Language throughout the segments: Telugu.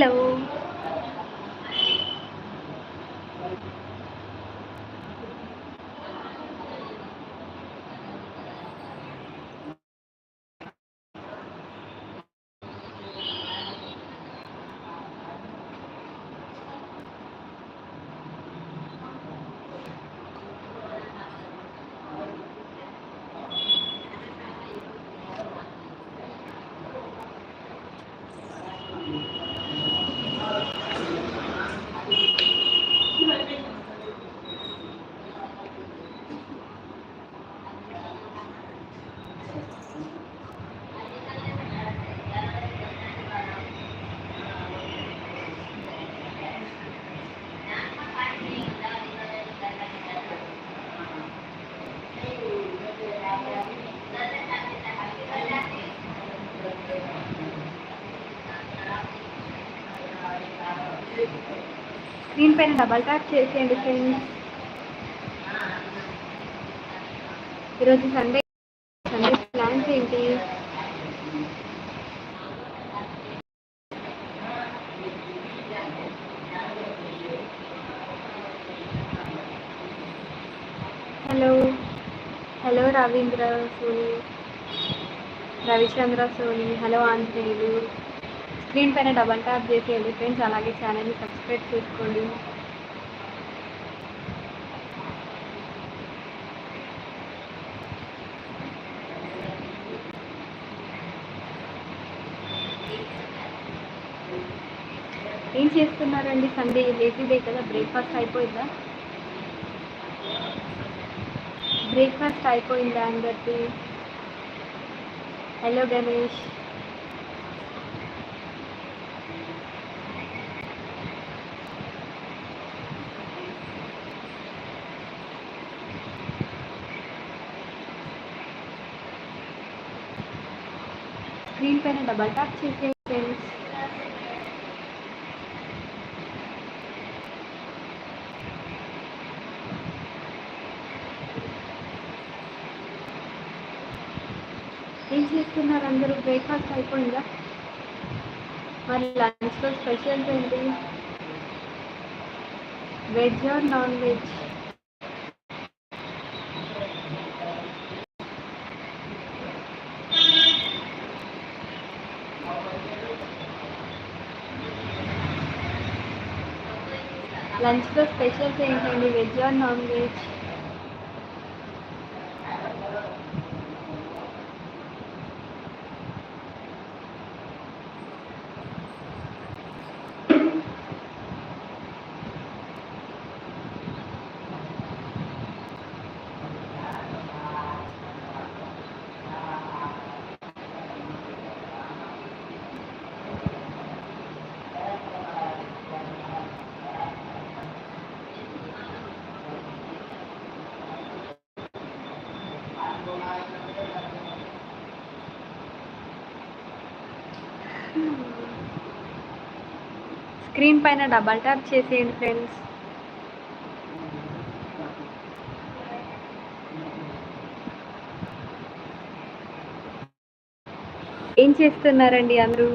హలో స్క్రీన్ పైన డబల్ ట్యాప్ చేసేయండి ఫ్రెండ్స్ ఈరోజు సండే సండే ప్లాన్స్ ఏంటి hello. Hello Ravindra Soni Ravichandra Soni hello Anjaneyulu. Screen పైన డబల్ ట్యాప్ చేసేయండి ఫ్రెండ్స్ అలాగే ఛానల్ని సబ్స్క్రైబ్ చేసుకోండి. ఏం చేస్తున్నారండి సండే? లేజీ డే కదా బ్రేక్ఫాస్ట్ అయిపోయిందా? బ్రేక్ఫాస్ట్ అయిపోయిందా అందరికీ హలో గణేష్ స్క్రీన్ పైన డబల్ ట్యాప్ చేసే ఫ్రెండ్స్ ఏం చేస్తున్నారు అందరూ బ్రేక్ఫాస్ట్ అయిపోయిందా? మరి లంచ్లో స్పెషల్స్ ఏంటి? Veg or non veg? లంచ్లో స్పెషల్స్ ఏంటండి? Veg or non veg? Screen పైన డబల్ ట్యాప్ చేసేయండి ఫ్రెండ్స్. ఏం చేస్తున్నారండి అందరూ?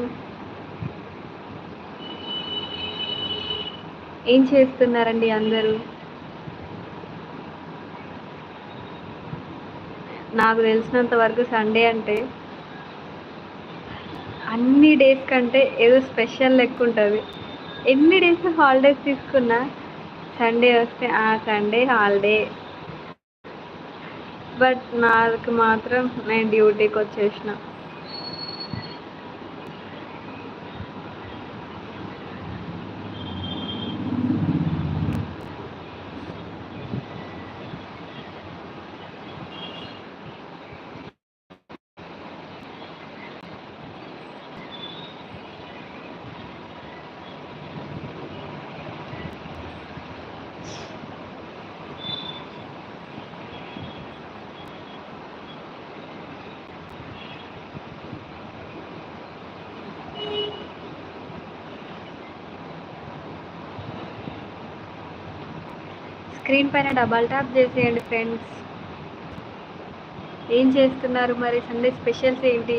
ఏం చేస్తున్నారండి అందరూ? నాకు తెలిసినంత వరకు సండే అంటే అన్ని డేస్ కంటే ఏదో స్పెషల్ లెక్క ఉంటుంది. ఎన్ని డేస్ హాలిడేస్ తీసుకున్నా సండే వస్తే ఆ సండే హాలిడే. బట్ నాకు మాత్రం నేను డ్యూటీకి వచ్చేసిన. స్క్రీన్ పైన డబల్ ట్యాప్ చేసేయండి ఫ్రెండ్స్. ఏం చేస్తున్నారు మరి సండే స్పెషల్స్ ఏంటి?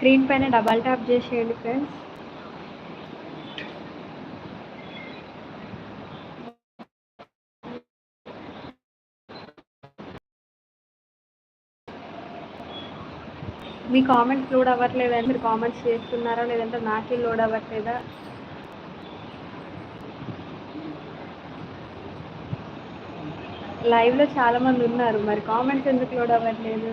స్క్రీన్ పైన డబల్ ట్యాప్ చేసేయండి ఫ్రెండ్స్. మీ కామెంట్స్ లోడ్ అవ్వట్లేదా? మీరు కామెంట్స్ చేస్తున్నారా? లేదంటే నాకే లోడ్ అవ్వట్లేదా? లైవ్లో చాలా మంది ఉన్నారు. మరి కామెంట్స్ ఎందుకు లోడ్ అవ్వట్లేదు?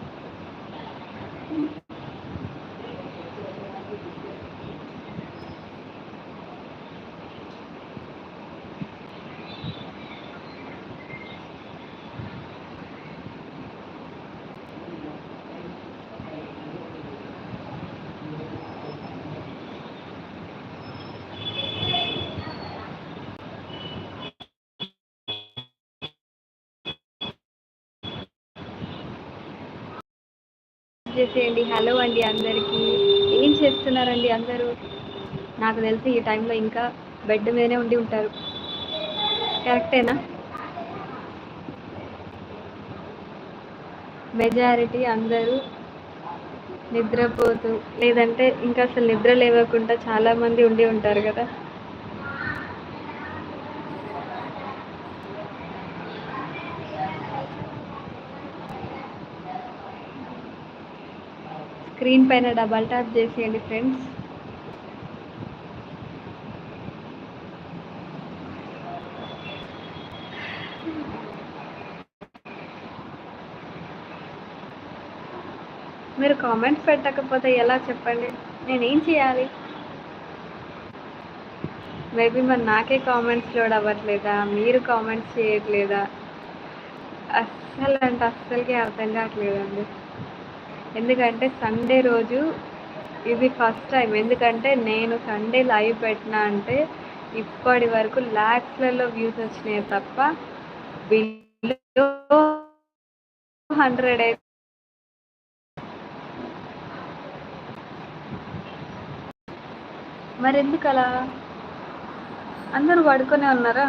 చేసేయండి. హలో అండి అందరికీ. ఏం చేస్తున్నారండి అందరూ? నాకు తెలిసి ఈ టైంలో ఇంకా బెడ్ మీదనే ఉండి ఉంటారు. కరెక్టేనా మెజారిటీ అందరూ నిద్రపోతూ లేదంటే ఇంకా అసలు నిద్ర లేవకుండా చాలామంది ఉండి ఉంటారు కదా. స్క్రీన్ పైన డబల్ ట్యాప్ చేసేయండి ఫ్రెండ్స్. మీరు కామెంట్స్ పెట్టకపోతే ఎలా చెప్పండి? నేనేం చేయాలి? మేబీ మరి నాకే కామెంట్స్ లోడ్ అవ్వట్లేదా మీరు కామెంట్స్ చేయట్లేదా? అస్సలు అంటే అస్సలకే అర్థం కావట్లేదండి. ఎందుకంటే సండే రోజు ఇది ఫస్ట్ టైం ఎందుకంటే నేను సండే లైవ్ పెట్టినా అంటే ఇప్పటి వరకు ల్యాక్స్లలో వ్యూస్ వచ్చినాయి తప్ప బిలో హండ్రెడ్ అయితే మరి ఎందుకు అలా అందరూ పడుకునే ఉన్నారా?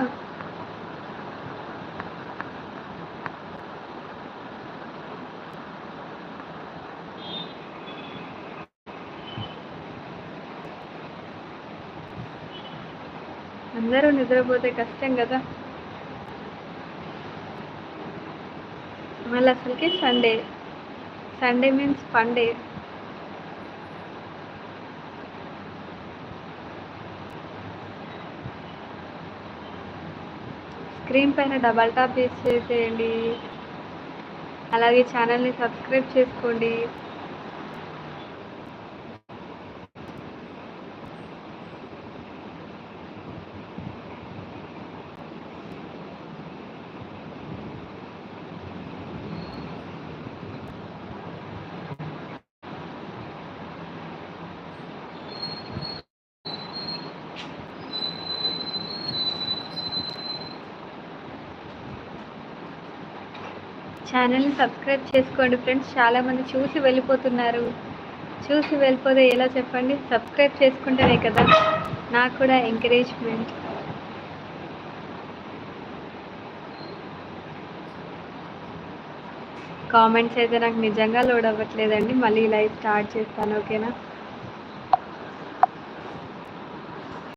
అందరూ నిద్రపోతే కష్టం కదా. మళ్ళీ అసలుకి Sunday Sunday means funday screen పైన డబల్ టాప్ చేసేయండి. అలాగే ఛానల్ని సబ్స్క్రైబ్ చేసుకోండి. ఛానల్ని సబ్స్క్రైబ్ చేసుకోండి ఫ్రెండ్స్. చాలామంది చూసి వెళ్ళిపోతున్నారు. చూసి వెళ్ళిపోతే ఎలా చెప్పండి? సబ్స్క్రైబ్ చేసుకుంటేనే కదా నాకు కూడా ఎంకరేజ్మెంట్ కామెంట్స్ అయితే నాకు నిజంగా లోడ్ అవ్వట్లేదండి. మళ్ళీ లైవ్ స్టార్ట్ చేస్తాను ఓకేనా?